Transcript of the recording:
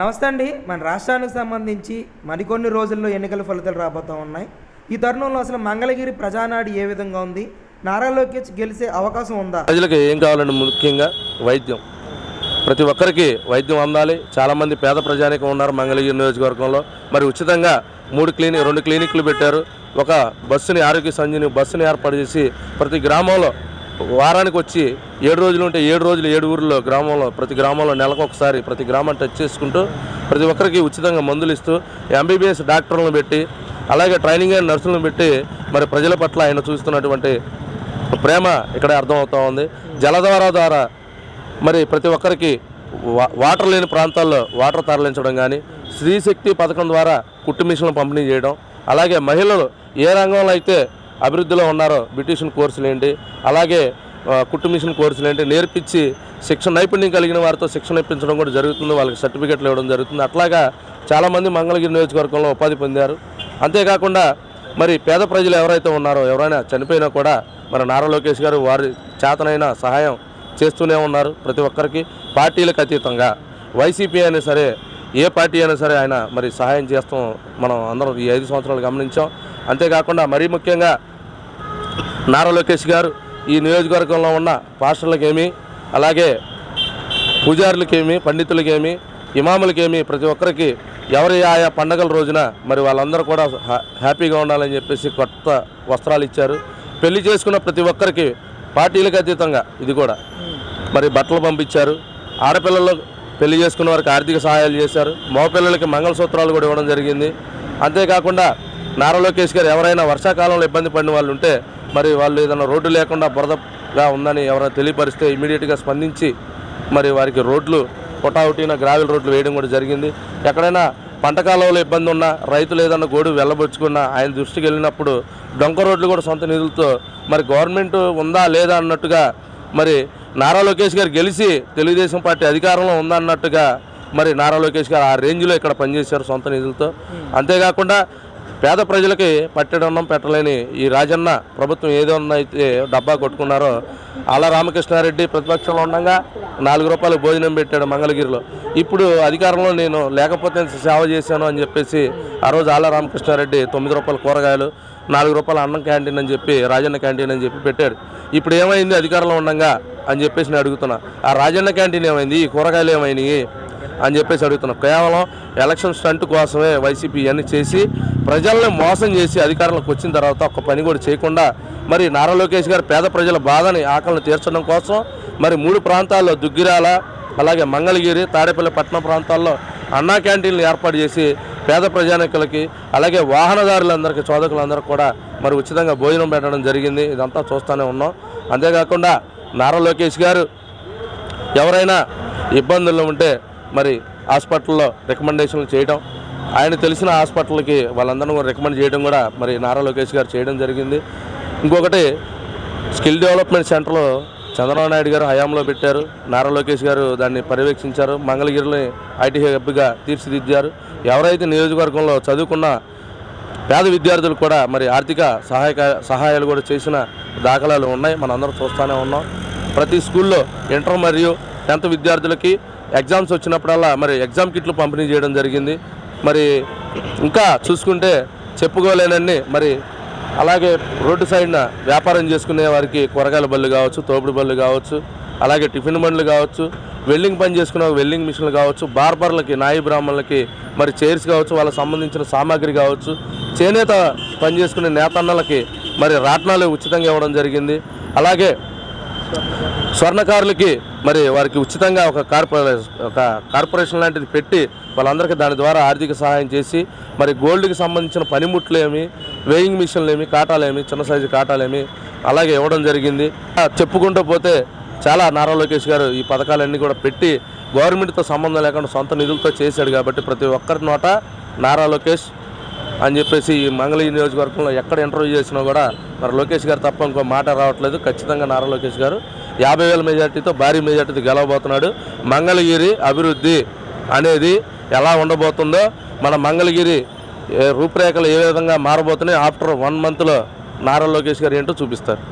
నమస్తే అండి. మన రాష్ట్రానికి సంబంధించి మరికొన్ని రోజుల్లో ఎన్నికల ఫలితాలు రాబోతూ ఉన్నాయి. ఈ తరుణంలో అసలు మంగళగిరి ప్రజానాడు ఏ విధంగా ఉంది? నారా లోకేష్ గెలిచే అవకాశం ఉందా? ప్రజలకు ఏం కావాలండి? ముఖ్యంగా వైద్యం. ప్రతి ఒక్కరికి వైద్యం అందాలి. చాలామంది పేద ప్రజానికం ఉన్నారు మంగళగిరి నియోజకవర్గంలో. మరి ఉచితంగా మూడు క్లినిక్ రెండు క్లినిక్లు పెట్టారు. ఒక బస్సుని ఆరోగ్య సంజీని బస్సుని ఏర్పాటు చేసి ప్రతి గ్రామంలో వారానికి వచ్చి ఏడు రోజులు ఉంటే ఏడు రోజులు ఏడు ఊర్లో గ్రామంలో ప్రతి గ్రామంలో నెలకు ఒకసారి ప్రతి గ్రామాన్ని టచ్ చేసుకుంటూ ప్రతి ఒక్కరికి ఉచితంగా మందులు ఇస్తూ ఎంబీబీఎస్ డాక్టర్లను పెట్టి అలాగే ట్రైనింగ్ అయిన నర్సులను పెట్టి మరి ప్రజల పట్ల ఆయన చూస్తున్నటువంటి ప్రేమ ఇక్కడ అర్థమవుతూ ఉంది. జలధార ద్వారా మరి ప్రతి ఒక్కరికి వా- వాటర్ లేని ప్రాంతాల్లో వాటర్ తరలించడం కానీ స్త్రీశక్తి పథకం ద్వారా కుట్టు మిషన్లు పంపిణీ చేయడం అలాగే మహిళలు ఏ రంగంలో అయితే అభివృద్ధిలో ఉన్నారో బ్యూటీషియన్ కోర్సులు ఏంటి? అలాగే కుట్టు మిషన్ కోర్సులు ఏంటి? నేర్పించి శిక్షణ నైపుణ్యం కలిగిన వారితో శిక్షణ ఇప్పించడం కూడా జరుగుతుంది. వాళ్ళకి సర్టిఫికెట్లు ఇవ్వడం జరుగుతుంది. అట్లాగా చాలామంది మంగళగిరి నియోజకవర్గంలో ఉపాధి పొందారు. అంతేకాకుండా మరి పేద ప్రజలు ఎవరైతే ఉన్నారో ఎవరైనా చనిపోయినా కూడా మరి నారా లోకేష్ గారు వారి చేతనైన సహాయం చేస్తూనే ఉన్నారు ప్రతి ఒక్కరికి. పార్టీలకు అతీతంగా వైసీపీ అయినా సరే ఏ పార్టీ అయినా సరే ఆయన మరి సహాయం చేస్తాం మనం అందరం ఈ ఐదు సంవత్సరాలు గమనించాం. అంతేకాకుండా మరీ ముఖ్యంగా నారా లోకేష్ గారు ఈ నియోజకవర్గంలో ఉన్న పాస్టర్లకేమి అలాగే పూజారులకేమి పండితులకేమి ఇమాములకేమి ప్రతి ఒక్కరికి ఎవరి ఆయా పండగల రోజున మరి వాళ్ళందరూ కూడా హ్యా- హ్యాపీగా ఉండాలని చెప్పేసి కొత్త వస్త్రాలు ఇచ్చారు. పెళ్ళి చేసుకున్న ప్రతి ఒక్కరికి పార్టీలకు అతీతంగా ఇది కూడా. మరి బట్టలు పంపించారు. ఆడపిల్లలు పెళ్ళి చేసుకున్న వారికి ఆర్థిక సహాయాలు చేశారు. మగపిల్లలకి మంగళసూత్రాలు కూడా ఇవ్వడం జరిగింది. అంతేకాకుండా నారా లోకేష్ గారు ఎవరైనా వర్షాకాలంలో ఇబ్బంది పడిన వాళ్ళు ఉంటే మరి వాళ్ళు ఏదైనా రోడ్డు లేకుండా బురదగా ఉందని ఎవరైనా తెలియపరిస్తే ఇమీడియట్గా స్పందించి మరి వారికి రోడ్లు పొటావుటిన గ్రావెల్ రోడ్లు వేయడం కూడా జరిగింది. ఎక్కడైనా పంట కాలంలో ఇబ్బంది ఉన్నా రైతులు ఏదన్నా గోడు వెళ్ళబొచ్చుకున్నా ఆయన దృష్టికి వెళ్ళినప్పుడు డొంక రోడ్లు కూడా సొంత నిధులతో మరి గవర్నమెంట్ ఉందా లేదా అన్నట్టుగా మరి నారా లోకేష్ గారు గెలిచి తెలుగుదేశం పార్టీ అధికారంలో ఉందన్నట్టుగా మరి నారా లోకేష్ గారు ఆ రేంజ్లో ఇక్కడ పనిచేశారు సొంత నిధులతో. అంతేకాకుండా పేద ప్రజలకి పట్టెడన్నం పెట్టలేని ఈ రాజన్న ప్రభుత్వం ఏదన్నా అయితే డబ్బా కొట్టుకున్నారో అలా రామకృష్ణారెడ్డి ప్రతిపక్షంలో ఉండగా నాలుగు రూపాయలు భోజనం పెట్టాడు మంగళగిరిలో. ఇప్పుడు అధికారంలో నేను లేకపోతే సేవ చేశాను అని చెప్పేసి ఆ రోజు ఆల రామకృష్ణారెడ్డి తొమ్మిది రూపాయల కూరగాయలు నాలుగు రూపాయల అన్నం క్యాంటీన్ అని చెప్పి రాజన్న క్యాంటీన్ అని చెప్పి పెట్టాడు. ఇప్పుడు ఏమైంది అధికారంలో ఉండగా అని చెప్పేసి నేను అడుగుతున్నా. ఆ రాజన్న క్యాంటీన్ ఏమైంది? ఈ కూరగాయలు ఏమైనాయి? అని చెప్పేసి అడుగుతున్నాం. కేవలం ఎలక్షన్ స్టంట్ కోసమే వైసీపీ ఇవన్నీ చేసి ప్రజల్ని మోసం చేసి అధికారంలోకి వచ్చిన తర్వాత ఒక్క పని కూడా చేయకుండా మరి నారా లోకేష్ గారు పేద ప్రజల బాధని ఆకలిని తీర్చడం కోసం మరి మూడు ప్రాంతాల్లో దుగ్గిరాల అలాగే మంగళగిరి తాడేపల్లి పట్టణ ప్రాంతాల్లో అన్నా క్యాంటీన్లు ఏర్పాటు చేసి పేద ప్రజానికులకి అలాగే వాహనదారులందరికీ చోదకులందరికీ కూడా మరి ఉచితంగా భోజనం పెట్టడం జరిగింది. ఇదంతా చూస్తూనే ఉన్నాం. అంతేకాకుండా నారా లోకేష్ గారు ఎవరైనా ఇబ్బందుల్లో ఉంటే మరి హాస్పిటల్లో రికమెండేషన్లు చేయడం ఆయన తెలిసిన హాస్పిటల్కి వాళ్ళందరినీ కూడా రికమెండ్ చేయడం కూడా మరి నారా లోకేష్ గారు చేయడం జరిగింది. ఇంకొకటి స్కిల్ డెవలప్మెంట్ సెంటర్లో చంద్రబాబు నాయుడు గారు హయాంలో పెట్టారు. నారా లోకేష్ గారు దాన్ని పర్యవేక్షించారు. మంగళగిరిని ఐటీ హబ్గా తీర్చిదిద్దారు. ఎవరైతే నియోజకవర్గంలో చదువుకున్న పేద విద్యార్థులు కూడా మరి ఆర్థిక సహాయక సహాయాలు కూడా చేసిన దాఖలాలు ఉన్నాయి. మనందరం చూస్తూనే ఉన్నాం. ప్రతి స్కూల్లో ఇంటర్ మరియు టెన్త్ విద్యార్థులకి ఎగ్జామ్స్ వచ్చినప్పుడల్లా మరి ఎగ్జామ్ కిట్లు పంపిణీ చేయడం జరిగింది. మరి ఇంకా చూసుకుంటే చెప్పుకోలేనన్ని మరి అలాగే రోడ్డు సైడ్న వ్యాపారం చేసుకునే వారికి కూరగాయల బళ్ళు కావచ్చు తోపుడు బళ్ళు కావచ్చు అలాగే టిఫిన్ బండ్లు కావచ్చు వెల్డింగ్ పని చేసుకునే వెల్డింగ్ మిషన్లు కావచ్చు బార్బర్లకి నాయి బ్రాహ్మణులకి మరి చైర్స్ కావచ్చు వాళ్ళకి సంబంధించిన సామాగ్రి కావచ్చు చేనేత పని చేసుకునే నేతన్నలకి మరి రాట్నాలు ఉచితంగా ఇవ్వడం జరిగింది. అలాగే స్వర్ణకారులకి మరి వారికి ఉచితంగా ఒక కార్పొరేషన్ ఒక కార్పొరేషన్ లాంటిది పెట్టి వాళ్ళందరికీ దాని ద్వారా ఆర్థిక సహాయం చేసి మరి గోల్డ్కి సంబంధించిన పనిముట్లు ఏమి వేయింగ్ మిషన్లు ఏమి కాటాలేమి చిన్న సైజు కాటాలేమి అలాగే ఇవ్వడం జరిగింది. చెప్పుకుంటూ పోతే చాలా నారా లోకేష్ గారు ఈ పథకాలన్నీ కూడా పెట్టి గవర్నమెంట్తో సంబంధం లేకుండా సొంత నిధులతో చేశాడు కాబట్టి ప్రతి ఒక్కరి నోట నారా లోకేష్ అని చెప్పేసి ఈ మంగళగిరి నియోజకవర్గంలో ఎక్కడ ఇంటర్వ్యూ చేసినా కూడా మరి లోకేష్ గారు తప్ప ఇంకో మాట రావట్లేదు. ఖచ్చితంగా నారా లోకేష్ గారు యాభై వేల మెజార్టీతో భారీ మెజార్టీతో గెలవబోతున్నాడు. మంగళగిరి అభివృద్ధి అనేది ఎలా ఉండబోతుందో మన మంగళగిరి రూపురేఖలు ఏ విధంగా మారబోతున్నాయి ఆఫ్టర్ వన్ మంత్లో నారా లోకేష్ గారు ఏంటో చూపిస్తారు.